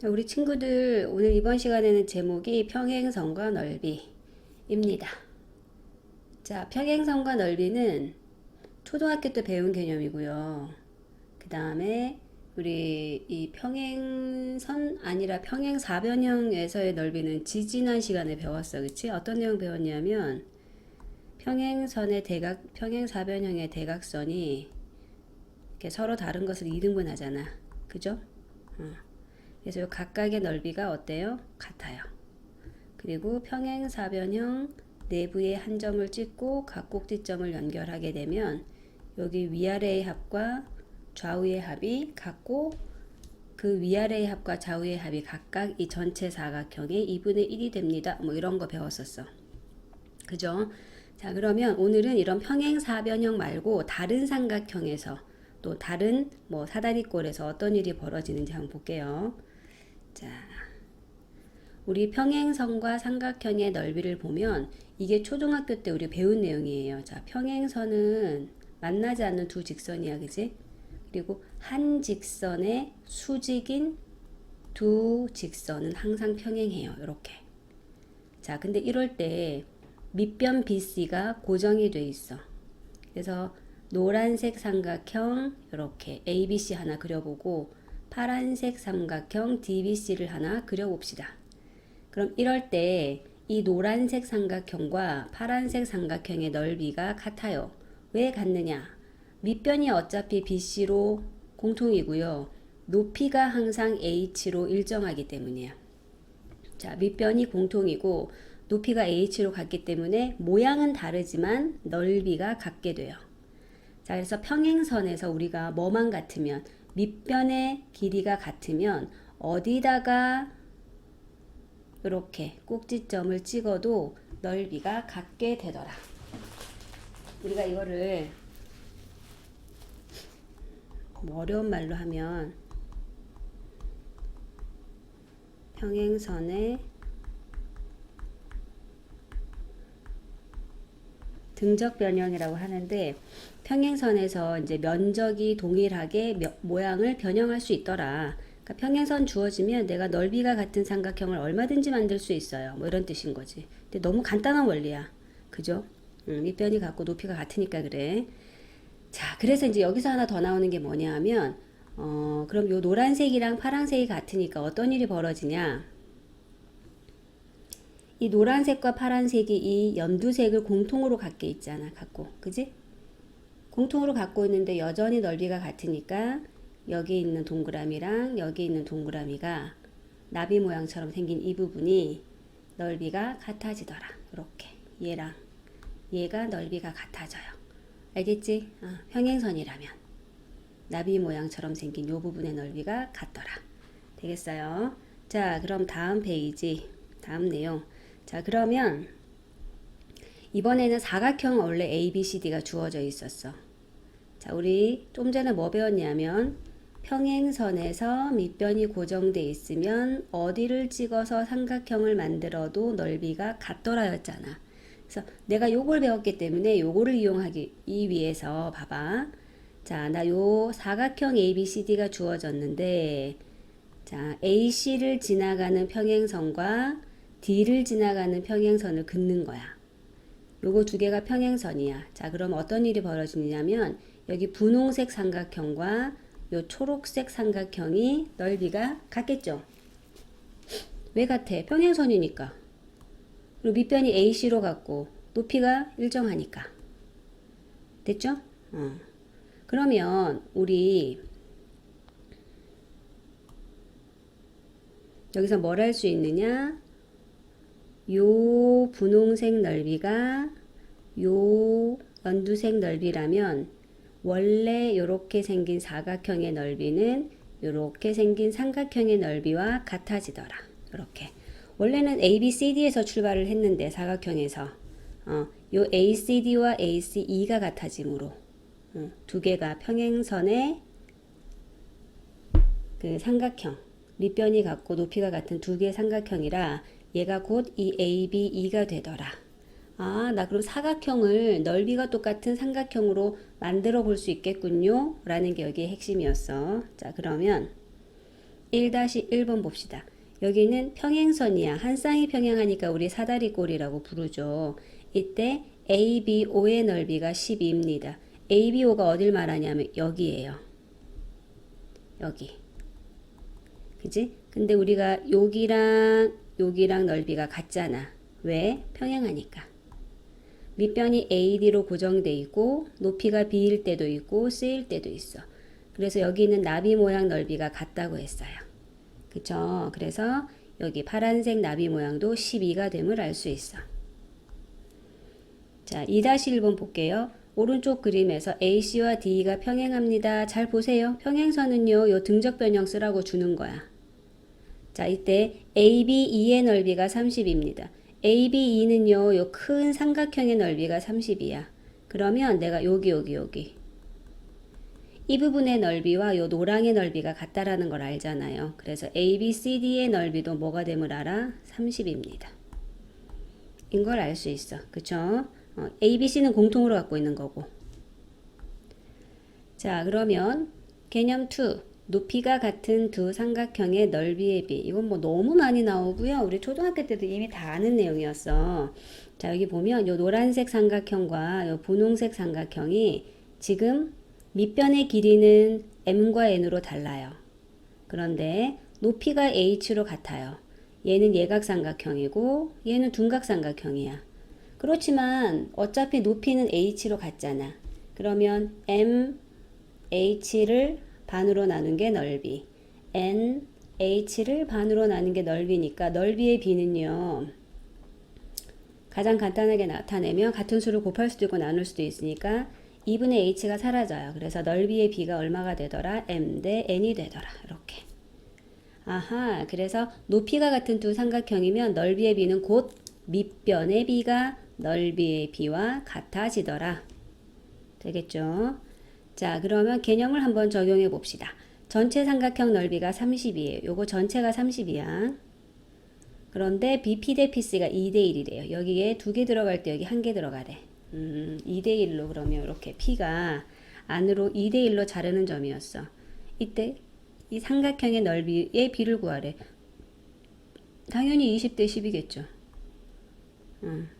자, 우리 친구들 오늘 이번 시간에는 제목이 평행선과 넓이입니다. 자, 평행선과 넓이는 초등학교 때 배운 개념이고요. 그 다음에 우리 이 평행선 아니라 평행사변형에서의 넓이는 지지난 시간에 배웠어. 그치? 어떤 내용 배웠냐면 평행선의 대각, 평행사변형의 대각선이 이렇게 서로 다른 것을 이등분하잖아. 그죠? 어. 그래서 요 각각의 넓이가 어때요? 같아요. 그리고 평행사변형 내부의 한 점을 찍고 각 꼭지점을 연결하게 되면 여기 위아래의 합과 좌우의 합이 같고 그 위아래의 합과 좌우의 합이 각각 이 전체 사각형의 2분의 1이 됩니다. 뭐 이런 거 배웠었어. 그죠? 자, 그러면 오늘은 이런 평행사변형 말고 다른 삼각형에서 또 다른 뭐 사다리꼴에서 어떤 일이 벌어지는지 한번 볼게요. 자, 우리 평행선과 삼각형의 넓이를 보면 이게 초등학교 때 우리 배운 내용이에요. 자, 평행선은 만나지 않는 두 직선이야, 그지? 그리고 한 직선의 수직인 두 직선은 항상 평행해요. 이렇게. 자, 근데 이럴 때 밑변 BC가 고정이 돼 있어. 그래서 노란색 삼각형 이렇게 ABC 하나 그려보고 파란색 삼각형 DBC를 하나 그려봅시다. 그럼 이럴 때 이 노란색 삼각형과 파란색 삼각형의 넓이가 같아요. 왜 같느냐? 밑변이 어차피 BC로 공통이고요. 높이가 항상 H로 일정하기 때문이에요. 자, 밑변이 공통이고 높이가 H로 같기 때문에 모양은 다르지만 넓이가 같게 돼요. 자, 그래서 평행선에서 우리가 뭐만 같으면 밑변의 길이가 같으면 어디다가 이렇게 꼭지점을 찍어도 넓이가 같게 되더라. 우리가 이거를 뭐 어려운 말로 하면 평행선의 등적 변형이라고 하는데 평행선에서 이제 면적이 동일하게 며- 모양을 변형할 수 있더라. 그러니까 평행선 주어지면 내가 넓이가 같은 삼각형을 얼마든지 만들 수 있어요. 뭐 이런 뜻인 거지. 근데 너무 간단한 원리야. 그죠? 음, 밑변이 같고 높이가 같으니까 그래. 자, 그래서 이제 여기서 하나 더 나오는 게 뭐냐 하면, 어, 그럼 요 노란색이랑 파란색이 같으니까 어떤 일이 벌어지냐? 이 노란색과 파란색이 이 연두색을 공통으로 갖게 있잖아. 갖고. 그지? 공통으로 갖고 있는데 여전히 넓이가 같으니까 여기 있는 동그라미랑 여기 있는 동그라미가 나비 모양처럼 생긴 이 부분이 넓이가 같아지더라. 이렇게. 얘랑 얘가 넓이가 같아져요. 알겠지? 어, 평행선이라면 나비 모양처럼 생긴 이 부분의 넓이가 같더라. 되겠어요? 자, 그럼 다음 페이지, 다음 내용. 자, 그러면 이번에는 사각형 원래 A, B, C, D가 주어져 있었어. 자, 우리 좀 전에 뭐 배웠냐면 평행선에서 밑변이 고정돼 있으면 어디를 찍어서 삼각형을 만들어도 넓이가 같더라였잖아. 그래서 내가 요걸 배웠기 때문에 요거를 이용하기 이 위해서 봐봐. 자, 나 요 사각형 ABCD가 주어졌는데 자, AC를 지나가는 평행선과 D를 지나가는 평행선을 긋는 거야. 요거 두 개가 평행선이야. 자, 그럼 어떤 일이 벌어지냐면 여기 분홍색 삼각형과 요 초록색 삼각형이 넓이가 같겠죠? 왜 같아? 평행선이니까. 그리고 밑변이 AC로 같고 높이가 일정하니까. 됐죠? 어. 그러면 우리 여기서 뭘 할 수 있느냐? 요 분홍색 넓이가 요 연두색 넓이라면 원래 요렇게 생긴 사각형의 넓이는 요렇게 생긴 삼각형의 넓이와 같아지더라. 이렇게. 원래는 ABCD에서 출발을 했는데 사각형에서 어, 요 ACD와 ACE가 같아짐으로 어, 두 개가 평행선의 그 삼각형 밑변이 같고 높이가 같은 두 개의 삼각형이라 얘가 곧 이 ABE가 되더라. 아, 나 그럼 사각형을 넓이가 똑같은 삼각형으로 만들어 볼 수 있겠군요. 라는 게 여기의 핵심이었어. 자, 그러면 1-1번 봅시다. 여기는 평행선이야. 한 쌍이 평행하니까 우리 사다리꼴이라고 부르죠. 이때 ABO의 넓이가 12입니다. ABO가 어딜 말하냐면 여기에요. 여기. 그지? 근데 우리가 여기랑 여기랑 넓이가 같잖아. 왜? 평행하니까. 밑변이 AD로 고정돼 있고 높이가 B일 때도 있고 C일 때도 있어. 그래서 여기 있는 나비 모양 넓이가 같다고 했어요. 그쵸? 그래서 여기 파란색 나비 모양도 12가 됨을 알 수 있어. 자, 2-1번 볼게요. 오른쪽 그림에서 AC와 DE가 평행합니다. 잘 보세요. 평행선은요, 요 등적 변형 쓰라고 주는 거야. 자, 이때 ABE의 넓이가 30입니다. ABE는요, 요 큰 삼각형의 넓이가 30이야. 그러면 내가 여기, 여기, 여기. 이 부분의 넓이와 요 노랑의 넓이가 같다라는 걸 알잖아요. 그래서 ABCD의 넓이도 뭐가 됨을 알아? 30입니다. 인 걸 알 수 있어. 그쵸? 어, ABC는 공통으로 갖고 있는 거고. 자, 그러면 개념 2. 높이가 같은 두 삼각형의 넓이의 비. 이건 뭐 너무 많이 나오고요. 우리 초등학교 때도 이미 다 아는 내용이었어. 자, 여기 보면 요 노란색 삼각형과 요 분홍색 삼각형이 지금 밑변의 길이는 m과 n으로 달라요. 그런데 높이가 h로 같아요. 얘는 예각삼각형이고 얘는 둔각삼각형이야. 그렇지만 어차피 높이는 h로 같잖아. 그러면 m h를 반으로 나눈 게 넓이, n h를 반으로 나눈 게 넓이니까 넓이의 비는요. 가장 간단하게 나타내면 같은 수를 곱할 수도 있고 나눌 수도 있으니까 2분의 h가 사라져요. 그래서 넓이의 b가 얼마가 되더라? m 대 n이 되더라. 이렇게. 아하, 그래서 높이가 같은 두 삼각형이면 넓이의 b는 곧 밑변의 b가 넓이의 b와 같아지더라. 되겠죠? 자, 그러면 개념을 한번 적용해 봅시다. 전체 삼각형 넓이가 30이에요. 요거 전체가 30이야. 그런데 BP 대 PC가 2대 1이래요. 여기에 두 개 들어갈 때 여기 한 개 들어가래. 음, 2대 1로 그러면 이렇게 P가 안으로 2대 1로 자르는 점이었어. 이때 이 삼각형의 넓이의 비를 구하래. 당연히 20대 10이겠죠. 음.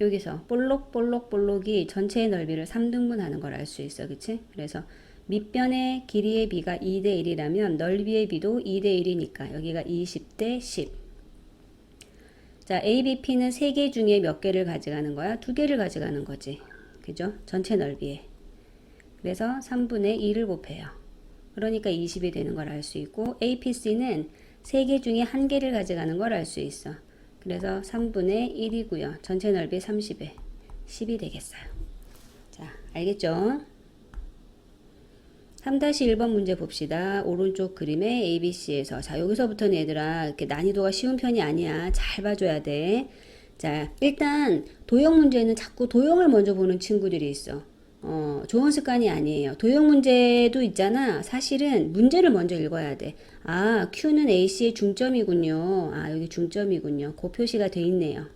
여기서 볼록볼록볼록이 전체의 넓이를 3등분하는 걸 알 수 있어. 그치? 그래서 밑변의 길이의 비가 2대 1이라면 넓이의 비도 2대 1이니까 여기가 20대 10. 자, ABP는 3개 중에 몇 개를 가져가는 거야? 2개를 가져가는 거지. 그죠? 전체 넓이에. 그래서 3분의 2를 곱해요. 그러니까 20이 되는 걸 알 수 있고 APC는 3개 중에 1개를 가져가는 걸 알 수 있어. 그래서 3분의 1이고요. 전체 넓이 30에 10이 되겠어요. 자, 알겠죠? 3-1번 문제 봅시다. 오른쪽 그림의 ABC에서. 자, 여기서부터는 얘들아, 이렇게 난이도가 쉬운 편이 아니야. 잘 봐줘야 돼. 자, 일단, 도형 문제는 자꾸 도형을 먼저 보는 친구들이 있어. 어, 좋은 습관이 아니에요. 도형 문제도 있잖아. 사실은 문제를 먼저 읽어야 돼. 아, Q는 AC의 중점이군요. 아, 여기 중점이군요. 그 표시가 돼 있네요.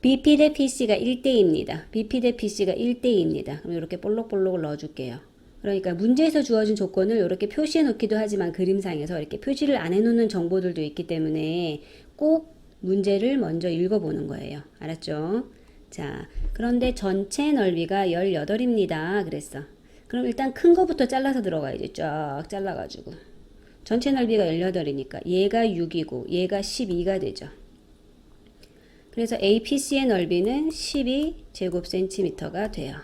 BP 대 PC가 1대2입니다. BP 대 PC가 1대2입니다. 그럼 이렇게 볼록볼록을 넣어줄게요. 그러니까 문제에서 주어진 조건을 이렇게 표시해 놓기도 하지만 그림상에서 이렇게 표시를 안 해놓는 정보들도 있기 때문에 꼭 문제를 먼저 읽어보는 거예요. 알았죠? 자, 그런데 전체 넓이가 18입니다. 그랬어. 그럼 일단 큰 거부터 잘라서 들어가야지. 쫙 잘라가지고. 전체 넓이가 18이니까 얘가 6이고 얘가 12가 되죠. 그래서 APC의 넓이는 12제곱센티미터가 돼요.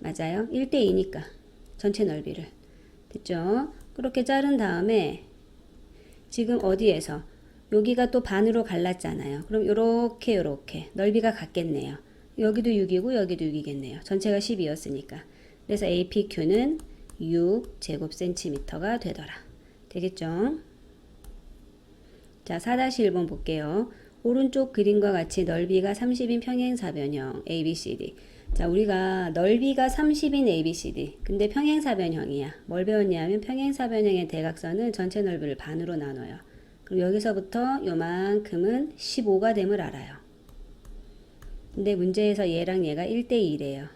맞아요? 1대2니까 전체 넓이를 됐죠? 그렇게 자른 다음에 지금 어디에서 여기가 또 반으로 갈랐잖아요. 그럼 요렇게 요렇게 넓이가 같겠네요. 여기도 6이고 여기도 6이겠네요. 전체가 10이었으니까. 그래서 APQ는 6 제곱센티미터가 되더라. 되겠죠? 자, 4-1번 볼게요. 오른쪽 그림과 같이 넓이가 30인 평행사변형 ABCD. 자, 우리가 넓이가 30인 ABCD. 근데 평행사변형이야. 뭘 배웠냐면 평행사변형의 대각선은 전체 넓이를 반으로 나눠요. 그럼 여기서부터 요만큼은 15가 됨을 알아요. 근데 문제에서 얘랑 얘가 1대2래요.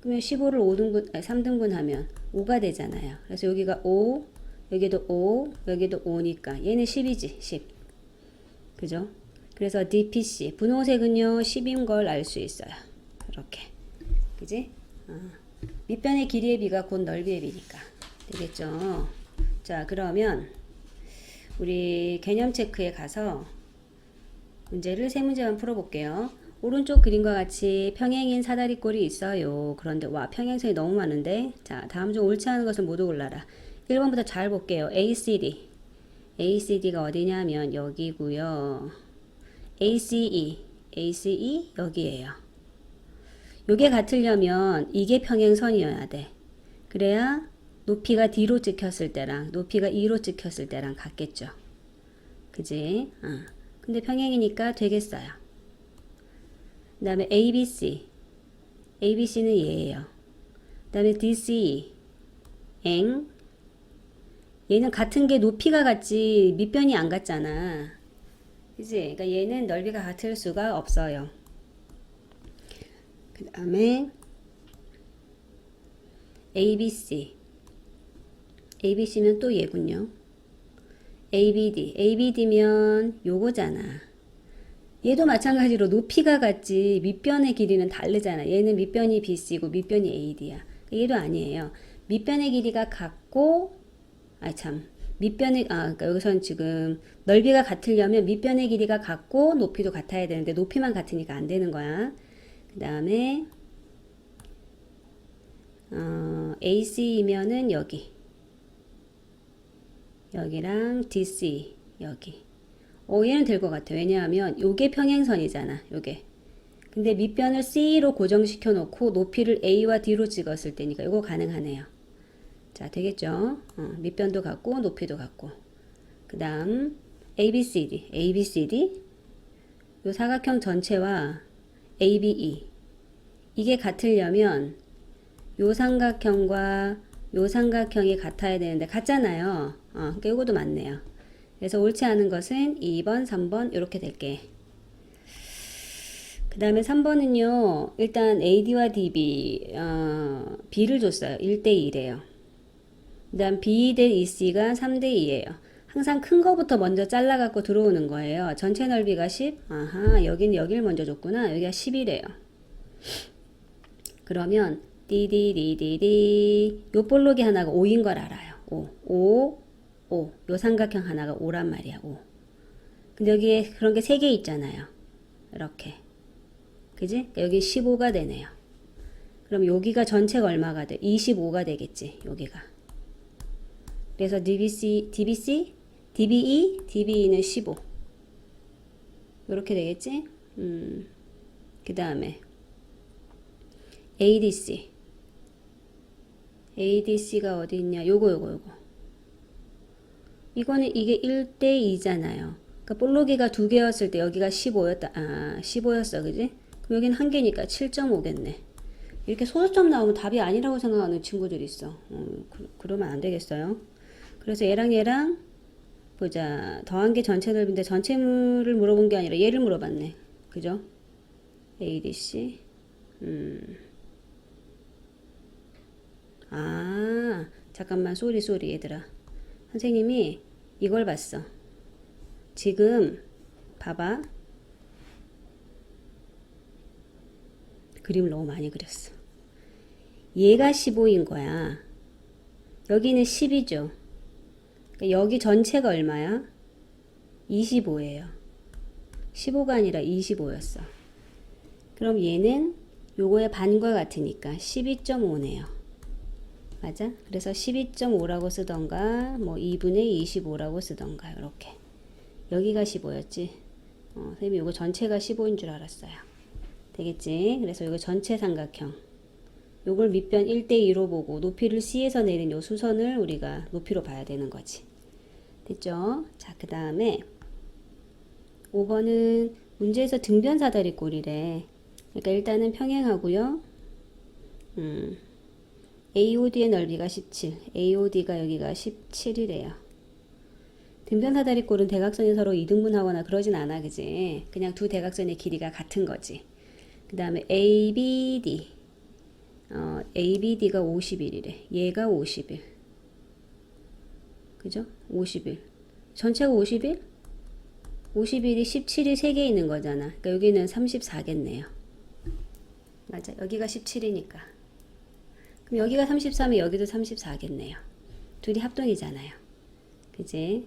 그러면 15를 5등분, 아니 3등분 하면 5가 되잖아요. 그래서 여기가 5, 여기도 5, 여기도 5니까 얘는 10이지, 10. 그죠? 그래서 DPC 분홍색은요 10인 걸 알 수 있어요. 이렇게. 그지? 어. 밑변의 길이의 비가 곧 넓이의 비니까. 되겠죠? 자, 그러면 우리 개념 체크에 가서 문제를 세 문제만 풀어볼게요. 오른쪽 그림과 같이 평행인 사다리꼴이 있어요. 그런데 와 평행선이 너무 많은데 자 다음 중 옳지 않은 것을 모두 골라라. 1번부터 잘 볼게요. ACD ACD가 어디냐면 여기고요. ACE ACE 여기에요. 요게 같으려면 이게 평행선이어야 돼. 그래야 높이가 D로 찍혔을 때랑 높이가 E로 찍혔을 때랑 같겠죠. 그지? 어. 근데 평행이니까 되겠어요. 그 다음에 ABC. ABC는 얘예요. 그 다음에 DC. eng. 얘는 같은 게 높이가 같지 밑변이 안 같잖아. 그지? 그러니까 얘는 넓이가 같을 수가 없어요. 그 다음에 ABC. ABC는 또 얘군요. ABD. ABD면 요거잖아. 얘도 마찬가지로 높이가 같지 밑변의 길이는 다르잖아. 얘는 밑변이 BC고 밑변이 AD야. 얘도 아니에요. 밑변의 길이가 같고, 아 참, 밑변의 아 그러니까 여기서는 지금 넓이가 같으려면 밑변의 길이가 같고 높이도 같아야 되는데 높이만 같으니까 안 되는 거야. 그 다음에 어, AC이면은 여기 여기랑 DC 여기. 어, 얘는 될 것 같아. 왜냐하면 요게 평행선이잖아. 요게. 근데 밑변을 C로 고정시켜 놓고 높이를 A와 D로 찍었을 때니까 이거 가능하네요. 자, 되겠죠? 어, 밑변도 같고 높이도 같고. 그 다음 ABCD. ABCD. 요 사각형 전체와 ABE. 이게 같으려면 요 삼각형과 요 삼각형이 같아야 되는데 같잖아요. 어, 그러니까 요것도 맞네요. 그래서 옳지 않은 것은 2번, 3번 이렇게 될게. 그 다음에 3번은요. 일단 AD와 DB 어, B를 줬어요. 1대 2래요. 그 다음 B 대 EC가 3대 2예요. 항상 큰 거부터 먼저 잘라갖고 들어오는 거예요. 전체 넓이가 10. 아하, 여긴 여길 먼저 줬구나. 여기가 10이래요. 그러면 디디디디디 요 볼록이 하나가 5인 걸 알아요. 5. 5. 5. 요 삼각형 하나가 5란 말이야, 5. 근데 여기에 그런 게 3개 있잖아요. 이렇게. 그지? 그러니까 여기 15가 되네요. 그럼 여기가 전체가 얼마가 돼? 25가 되겠지, 여기가. 그래서 DBC, DBC, DBE, DBE는 15. 이렇게 되겠지? 음, 그 다음에 ADC. ADC가 어디 있냐? 요거, 요거, 요거. 이거는 이게 1대 2잖아요. 그러니까 볼록이가 두 개였을 때 여기가 15였다. 아, 15였어. 그지? 그럼 여기는 한 개니까 7.5겠네. 이렇게 소수점 나오면 답이 아니라고 생각하는 친구들이 있어. 어, 그, 그러면 안 되겠어요. 그래서 얘랑 얘랑 보자. 더한 게 전체 넓인데 전체물을 물어본 게 아니라 얘를 물어봤네. 그죠? ADC. 음. 아, 잠깐만. 쏘리, 쏘리, 얘들아. 선생님이 이걸 봤어. 지금, 봐봐. 그림을 너무 많이 그렸어. 얘가 15인 거야. 여기는 10이죠. 그러니까 여기 전체가 얼마야? 25예요. 15가 아니라 25였어. 그럼 얘는 요거의 반과 같으니까 12.5네요. 맞아? 그래서 12.5라고 쓰던가 뭐 2분의 25라고 쓰던가 이렇게. 여기가 15였지. 어, 선생님이 요거 전체가 15인 줄 알았어요. 되겠지? 그래서 요거 전체 삼각형. 요걸 밑변 1대2로 보고 높이를 C에서 내린 요 수선을 우리가 높이로 봐야 되는 거지. 됐죠? 자, 그 다음에 5번은 문제에서 등변 사다리 꼴이래. 그러니까 일단은 평행하고요. 음, AOD의 넓이가 17, AOD가 여기가 17이래요. 등변 사다리 꼴은 대각선이 서로 이등분하거나 그러진 않아, 그지? 그냥 두 대각선의 길이가 같은 거지. 그 다음에 ABD. 어, ABD가 50일이래. 얘가 50일. 그죠? 50일. 전체가 50일? 50일이 17이 3개 있는 거잖아. 그러니까 여기는 34겠네요. 맞아. 여기가 17이니까. 그럼 여기가 33이면 여기도 34겠네요. 둘이 합동이잖아요. 그지?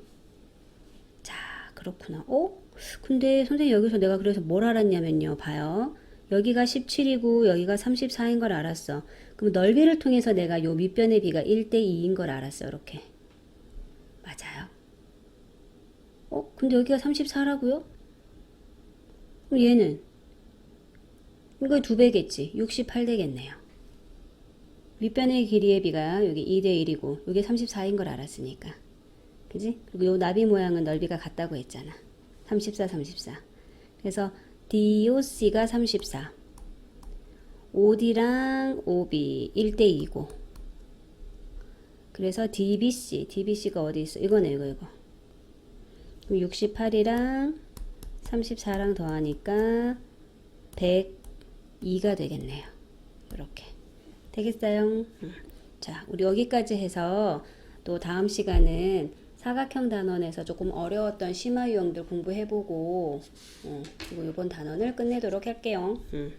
자, 그렇구나. 어? 근데 선생님 여기서 내가 그래서 뭘 알았냐면요. 봐요. 여기가 17이고 여기가 34인 걸 알았어. 그럼 넓이를 통해서 내가 요 밑변의 비가 1대 2인 걸 알았어. 이렇게. 맞아요. 어? 근데 여기가 34라고요? 그럼 얘는 이거 두 배겠지. 68 되겠네요. 밑변의 길이의 비가 여기 2대 1이고 여기 34인 걸 알았으니까. 그지? 그리고 요 나비 모양은 넓이가 같다고 했잖아. 34, 34. 그래서 DOC가 34. OD랑 OB 1대 2고. 그래서 DBC, DBC가 어디 있어? 이거네, 이거, 이거. 그럼 68이랑 34랑 더하니까 102가 되겠네요. 이렇게. 되겠어요? 음. 자, 우리 여기까지 해서 또 다음 시간은 사각형 단원에서 조금 어려웠던 심화 유형들 공부해보고, 어, 그리고 이번 단원을 끝내도록 할게요. 음.